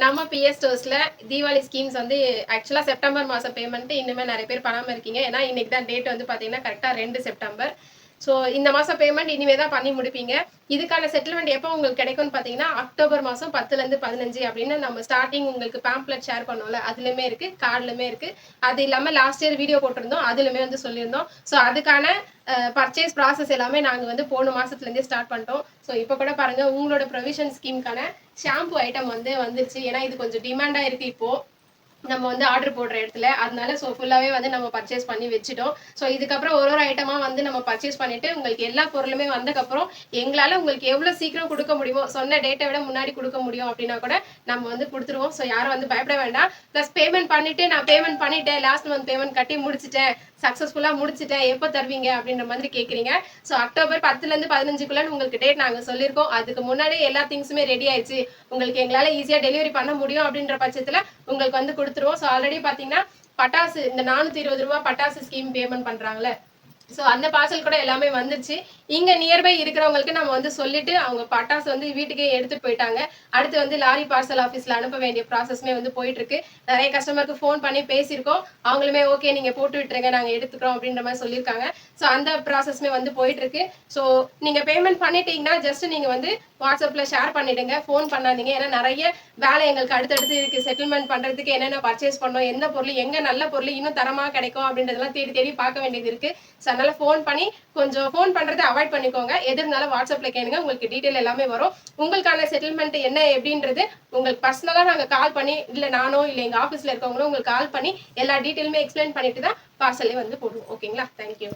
நம்ம PS ஸ்டோர்ஸ்ல Deepavali schemes வந்து ஆக்சுவலா செப்டம்பர் மாசம் பேமெண்ட் இன்னுமே நிறைய பேர் பண்ணாம இருக்கீங்க. ஏன்னா இன்னைக்கு தான் டேட் வந்து பாத்தீங்கன்னா கரெக்டா ரெண்டு செப்டம்பர் ஸோ இந்த மாதம் பேமெண்ட் இனிமே தான் பண்ணி முடிப்பீங்க. இதுக்கான செட்டில்மெண்ட் எப்போ உங்களுக்கு கிடைக்கும்னு பார்த்தீங்கன்னா அக்டோபர் மாதம் பத்துலேருந்து பதினஞ்சு அப்படின்னு நம்ம ஸ்டார்டிங் உங்களுக்கு பேம்ப்ளெட் ஷேர் பண்ணோம்ல அதுலையுமே இருக்குது கார்டுலையுமே இருக்குது அது இல்லாமல் லாஸ்ட் இயர் வீடியோ போட்டிருந்தோம் அதுலேயுமே வந்து சொல்லியிருந்தோம். ஸோ அதுக்கான பர்ச்சேஸ் ப்ராசஸ் எல்லாமே நாங்கள் வந்து போன மாதத்துலேருந்தே ஸ்டார்ட் பண்ணிட்டோம். ஸோ இப்போ கூட பாருங்கள் உங்களோட ப்ரொவிஷன் ஸ்கீம்க்கான ஷாம்பு ஐட்டம் வந்து வந்துருச்சு. ஏன்னா இது கொஞ்சம் டிமாண்டாக இருக்குது இப்போது நம்ம வந்து ஆர்டர் போடுற இடத்துல. அதனால ஸோ ஃபுல்லாகவே வந்து நம்ம பர்ச்சேஸ் பண்ணி வச்சுட்டோம். ஸோ இதுக்கப்புறம் ஒரு ஒரு ஐட்டமாக வந்து நம்ம பர்ச்சேஸ் பண்ணிட்டு உங்களுக்கு எல்லா பொருளுமே வந்ததுக்கப்புறம் எங்களால் உங்களுக்கு எவ்வளோ சீக்கிரம் கொடுக்க முடியுமோ சொன்ன டேட்டை விட முன்னாடி கொடுக்க முடியும் அப்படின்னா கூட நம்ம வந்து கொடுத்துருவோம். ஸோ யாரும் வந்து பயப்பட வேண்டாம். ப்ளஸ் பேமெண்ட் பண்ணிட்டு நான் பேமெண்ட் பண்ணிட்டேன். லாஸ்ட் மந்த் பேமெண்ட் கட்டி முடிச்சிட்டேன். சக்ஸஸ்ஃபுல்லாக முடிச்சிட்டேன். எப்போ தருவீங்க அப்படின்ற மாதிரி கேட்குறீங்க ஸோ அக்டோபர் பத்துலேருந்து பதினஞ்சுக்குள்ளே உங்களுக்கு டேட் நாங்கள் சொல்லியிருக்கோம். அதுக்கு முன்னாடி எல்லா திங்ஸுமே ரெடி ஆயிடுச்சு. உங்களுக்கு எங்களால் ஈஸியாக டெலிவரி பண்ண முடியும் அப்படின்ற பட்சத்தில் உங்களுக்கு வந்து கொடுத்துருவோம். ஸோ ஆல்ரெடி பார்த்தீங்கன்னா பட்டாசு இந்த நானூற்றி இருபது ரூபா பட்டாசு ஸ்கீம் பேமெண்ட் பண்ணுறாங்களே ஸோ அந்த பார்சல் கூட எல்லாமே வந்துருச்சு. இங்க நியர்பை இருக்கிறவங்களுக்கு நம்ம வந்து சொல்லிட்டு அவங்க பட்டாசு வந்து வீட்டுக்கே எடுத்துட்டு போயிட்டாங்க. அடுத்து வந்து லாரி பார்சல் ஆஃபீஸ்ல அனுப்ப வேண்டிய ப்ராசஸ்மே வந்து போயிட்டு இருக்கு நிறைய கஸ்டமருக்கு ஃபோன் பண்ணி பேசியிருக்கோம். அவங்களுமே ஓகே நீங்க போட்டு விட்டுருங்க நாங்க எடுத்துக்கிறோம் அப்படின்ற மாதிரி சொல்லியிருக்காங்க. ஸோ அந்த ப்ராசஸ்மே வந்து போயிட்டு இருக்கு ஸோ நீங்க பேமெண்ட் பண்ணிட்டீங்கன்னா ஜஸ்ட் நீங்க வந்து வாட்ஸ்அப்ல ஷேர் பண்ணிடுங்க. ஃபோன் பண்ணாதீங்க. ஏன்னா நிறைய வேலை எங்களுக்கு அடுத்தடுத்து இருக்கு. செட்டில்மெண்ட் பண்றதுக்கு என்னென்ன பர்ச்சேஸ் பண்ணோம் எந்த பொருள் எங்க நல்ல பொருள் இன்னும் தரமா கிடைக்கும் அப்படின்றதெல்லாம் தேடி தேடி பார்க்க வேண்டியது இருக்கு. ஸோ அதனால ஃபோன் பண்ணி கொஞ்சம் ஃபோன் பண்றதை அவாய்ட் பண்ணிக்கோங்க. எது இருந்தாலும் வாட்ஸ்அப்ல கேளுங்க உங்களுக்கு டீட்டெயில் எல்லாமே வரும். உங்களுக்கான செட்டில்மெண்ட் என்ன எப்படின்றது உங்களுக்கு பர்சனலா நாங்க கால் பண்ணி இல்ல நானோ இல்ல எங்க ஆபீஸ்ல இருக்கவங்களும் உங்களுக்கு கால் பண்ணி எல்லா டீட்டெயிலுமே எக்ஸ்பிளைன் பண்ணிட்டு தான் பார்சலே வந்து போடுவோம் ஓகேங்களா தேங்க்யூ